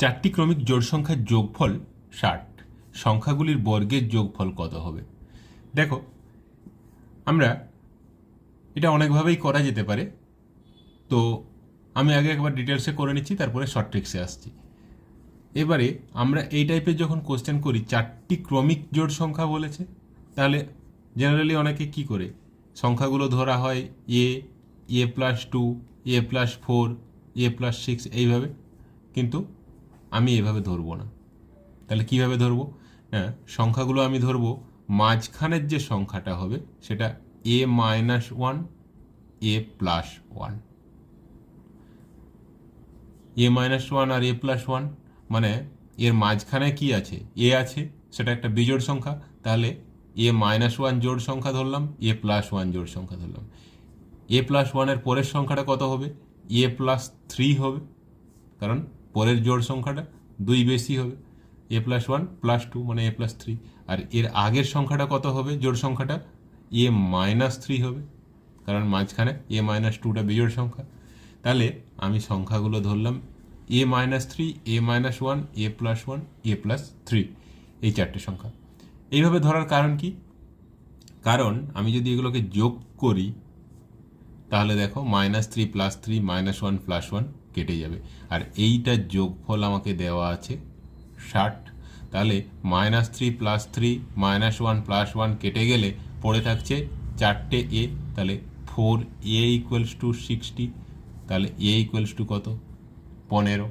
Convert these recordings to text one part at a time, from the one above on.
চারটি ক্রমিক জোড় সংখ্যার যোগফল ষাট। সংখ্যাগুলির বর্গের যোগফল কত হবে? দেখো, আমরা এটা অনেকভাবেই করা যেতে পারে। তো আমি আগে একবার ডিটেলসে করে নিচ্ছি, তারপরে শর্ট ট্রিক্সে আসছি। এবারে আমরা এই টাইপের যখন কোশ্চেন করি, চারটি ক্রমিক জোড় সংখ্যা বলেছে, তাহলে জেনারেলি অনেকে কি করে? সংখ্যাগুলো ধরা হয় a a plus two a plus four a plus six এইভাবে। কিন্তু আমি এভাবে ধরবো না। তাহলে কীভাবে ধরবো? হ্যাঁ সংখ্যাগুলো আমি ধরবো। মাঝখানের যে সংখ্যাটা হবে, সেটা a minus one a plus one a minus one R A plus one মানে এর মাঝখানে কি আছে? এ আছে, সেটা একটা বিজোড় সংখ্যা। তাহলে এ মাইনাস ওয়ান জোড় সংখ্যা ধরলাম এ প্লাস ওয়ান জোড় সংখ্যা ধরলাম। এ প্লাস ওয়ানের পরের সংখ্যাটা কত হবে? এ প্লাস থ্রি হবে। কারণ পরের জোড় সংখ্যাটা দুই বেশি হবে। A plus one plus two মানে এ প্লাস থ্রি আর এর আগের সংখ্যাটা কত হবে? জোড় সংখ্যাটা এ মাইনাস থ্রি হবে। কারণ মাঝখানে এ মাইনাস টুটা বিজোড় সংখ্যা। তাহলে আমি সংখ্যাগুলো ধরলাম। A minus three a minus one a plus one a plus three এই চারটে সংখ্যা। এইভাবে ধরার কারণ কি? কারণ আমি যদি এগুলোকে যোগ করি, তাহলে দেখো minus three plus three minus one plus one কেটে যাবে। আর এইটার যোগফল আমাকে দেওয়া আছে ষাট। তাহলে minus three plus three minus one plus one কেটে গেলে পড়ে থাকছে চারটে এ তাহলে four a equals to sixty তাহলে এ ইকুয়ালস টু কত? পনেরো।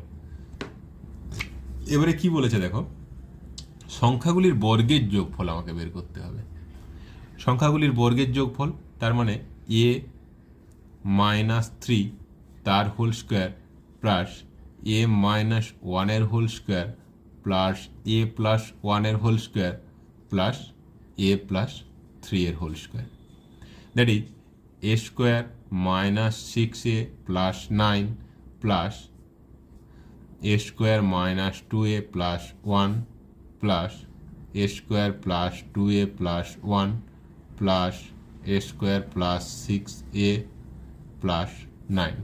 এবারে কি বলেছে দেখো? সংখ্যাগুলির বর্গের যোগফল আমাকে বের করতে হবে। সংখ্যাগুলির বর্গের যোগফল, তার মানে এ মাইনাস থ্রি তার whole square plus a minus ওয়ানের whole square plus a plus ওয়ানের whole square plus a plus three এর whole square that is a square minus six a plus nine plus a square minus two a plus one plus a square plus two a plus one plus a square plus six a plus nine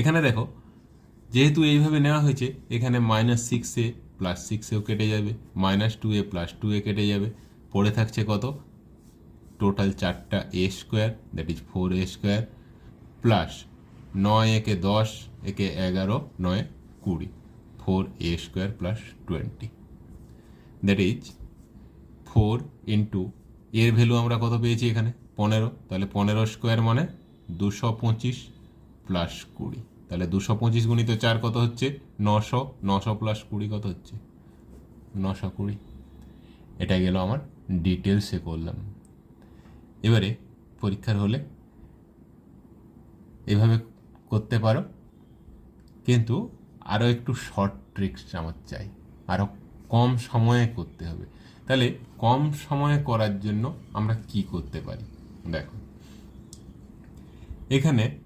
এখানে দেখো, যেহেতু এইভাবে নেওয়া হয়েছে, এখানে minus six a plus সিক্সেও কেটে যাবে minus two a plus two a কেটে যাবে, পড়ে থাকছে কত? টোটাল চারটা a square that is four a square plus নয় একে দশ, একে এগারো, নয় কুড়ি four a square plus twenty that is four into এর ভ্যালু আমরা কত পেয়েছি এখানে? পনেরো। তাহলে পনেরো স্কোয়ার মানে দুশো পঁচিশ প্লাস কুড়ি। তাহলে দুশো পঁচিশ গুণিত চার কত হচ্ছে? নশো। নশো প্লাস কুড়ি কত হচ্ছে? নশো কুড়ি। এটা গেল আমার ডিটেলসে করলাম। এবারে পরীক্ষার হলে এভাবে করতে পারো। কিন্তু আরও একটু শর্ট ট্রিক্স আমার চাই। আরও কম সময়ে করতে হবে। তাহলে কম সময়ে করার জন্য আমরা কি করতে পারি? দেখো। এখানে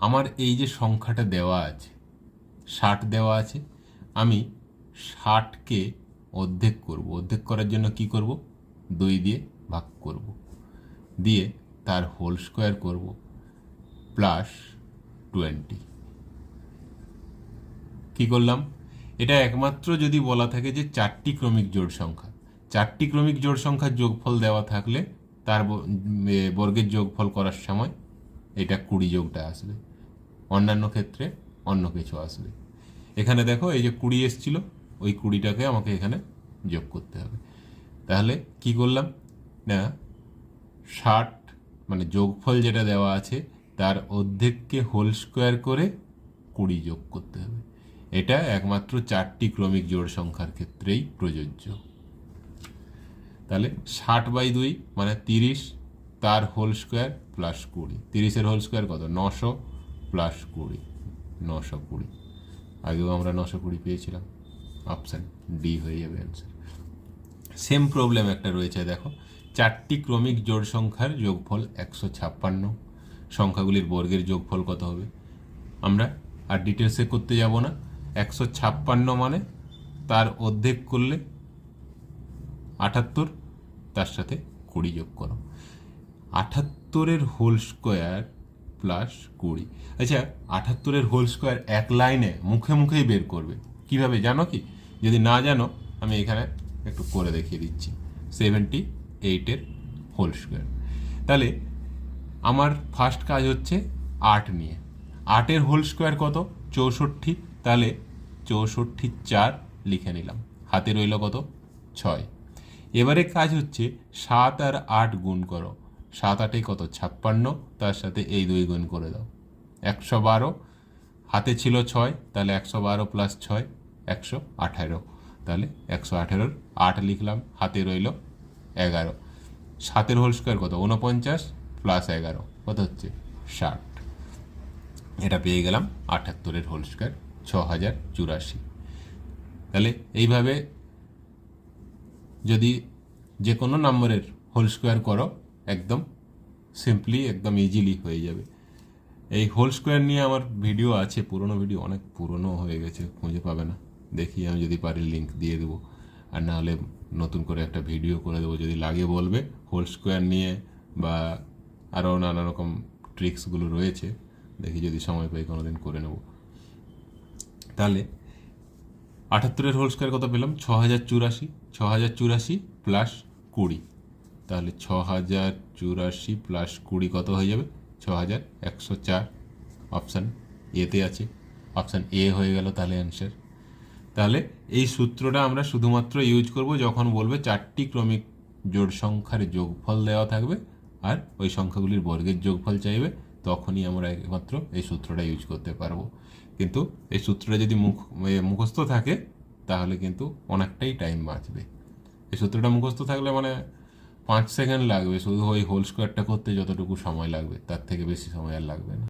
আমার এই যে সংখ্যাটা দেওয়া আছে, ষাট দেওয়া আছে, আমি ষাটকে অর্ধেক করব। অর্ধেক করার জন্য কি করব? দুই দিয়ে ভাগ করব। দিয়ে তার হোল স্কোয়ার করব প্লাস টোয়েন্টি। কি করলাম? এটা একমাত্র যদি বলা থাকে যে চারটি ক্রমিক জোড় সংখ্যা। চারটি ক্রমিক জোড় সংখ্যার যোগফল দেওয়া থাকলে তার বর্গের যোগফল করার সময় এটা কুড়ি যোগটা আসবে। অন্যান্য ক্ষেত্রে অন্য কিছু আসবে। এখানে দেখো, এই যে কুড়ি এসছিল, ওই কুড়িটাকে আমাকে এখানে যোগ করতে হবে। তাহলে কি করলাম? না, ষাট মানে যোগফল যেটা দেওয়া আছে, তার অর্ধেককে হোল স্কোয়ার করে কুড়ি যোগ করতে হবে। এটা একমাত্র চারটি ক্রমিক জোড় সংখ্যার ক্ষেত্রেই প্রযোজ্য। তাহলে ষাট বাই দুই মানে তিরিশ, তার হোল স্কোয়ার প্লাস কুড়ি। তিরিশের হোল স্কোয়ার কত? নশো। প্লাস কুড়ি, নশো কুড়ি। আগেও আমরা নশো কুড়ি পেয়েছিলাম। অপশান ডি হয়ে যাবে অ্যান্সার সেম প্রবলেম একটা রয়েছে, দেখো। চারটি ক্রমিক জোড় সংখ্যার যোগফল একশো ছাপ্পান্ন। সংখ্যাগুলির বর্গের যোগফল কত হবে? আমরা আর ডিটেলসে করতে যাব না। একশো ছাপ্পান্ন মানে তার অর্ধেক করলে আটাত্তর, তার সাথে কুড়ি যোগ করো। আটাত্তরের হোল স্কোয়ার প্লাস কুড়ি। আচ্ছা আটাত্তরের হোল স্কোয়ার এক লাইনে মুখে মুখেই বের করবে। কীভাবে জানো কি? যদি না জানো, আমি এখানে একটু করে দেখিয়ে দিচ্ছি। সেভেন্টি এইটের হোল স্কোয়ার তাহলে আমার ফার্স্ট কাজ হচ্ছে আট নিয়ে। আটের হোল স্কোয়ার কত? চৌষট্টি। তাহলে চৌষট্টি চার লিখে নিলাম। হাতে রইল কত? ছয়। এবারে কাজ হচ্ছে সাত আর আট গুণ করো। সাত আটে কত? ছাপ্পান্ন। তার সাথে এই দুই গুণ করে দাও। একশো বারো। হাতে ছিল ছয়, তাহলে একশো বারো প্লাস ছয়, একশো আঠারো। তাহলে একশো আঠেরোর আট লিখলাম, হাতে রইল এগারো। সাতের হোল স্কোয়ার কত? উনপঞ্চাশ প্লাস এগারো। কত হচ্ছে? ষাট। এটা পেয়ে গেলাম আটাত্তরের হোল স্কোয়ার ছ হাজার চুরাশি। তাহলে এইভাবে যদি যে কোনো নম্বরের হোল স্কোয়ার করো একদম সিম্পলি একদম ইজিলি হয়ে যাবে। এই হোল স্কোয়ার নিয়ে আমার ভিডিও আছে, পুরনো ভিডিও অনেক পুরনো হয়ে গেছে, খুঁজে পাবে না। দেখি আমি যদি পারি লিঙ্ক দিয়ে দেবো। আর না হলে নতুন করে একটা ভিডিও করে দেবো, যদি লাগে বলবে। হোল স্কোয়ার নিয়ে বা আরও নানা রকম ট্রিক্সগুলো রয়েছে, দেখি যদি সময় পাই কোনোদিন করে নেব। তাহলে আটাত্তরের হোল স্কোয়ার কত পেলাম? ছ হাজার চুরাশি। ছ হাজার চুরাশি প্লাস কুড়ি। তাহলে ছ হাজার চুরাশি প্লাস কুড়ি কত হয়ে যাবে? ছ হাজার একশো চার। অপশান এতে আছে। অপশান এ হয়ে গেল তাহলে অ্যান্সার তাহলে এই সূত্রটা আমরা শুধুমাত্র ইউজ করব যখন বলবে চারটি ক্রমিক জোড় সংখ্যার যোগফল দেওয়া থাকবে আর ওই সংখ্যাগুলির বর্গের যোগফল চাইবে, তখনই আমরা একমাত্র এই সূত্রটা ইউজ করতে পারব। কিন্তু এই সূত্রটা যদি মুখ মুখস্থ থাকে, তাহলে কিন্তু অনেকটাই টাইম বাঁচবে। এই সূত্রটা মুখস্থ থাকলে মানে পাঁচ সেকেন্ড লাগবে, শুধু ওই হোল স্কোয়ারটা করতে যতটুকু সময় লাগবে, তার থেকে বেশি সময় আর লাগবে না।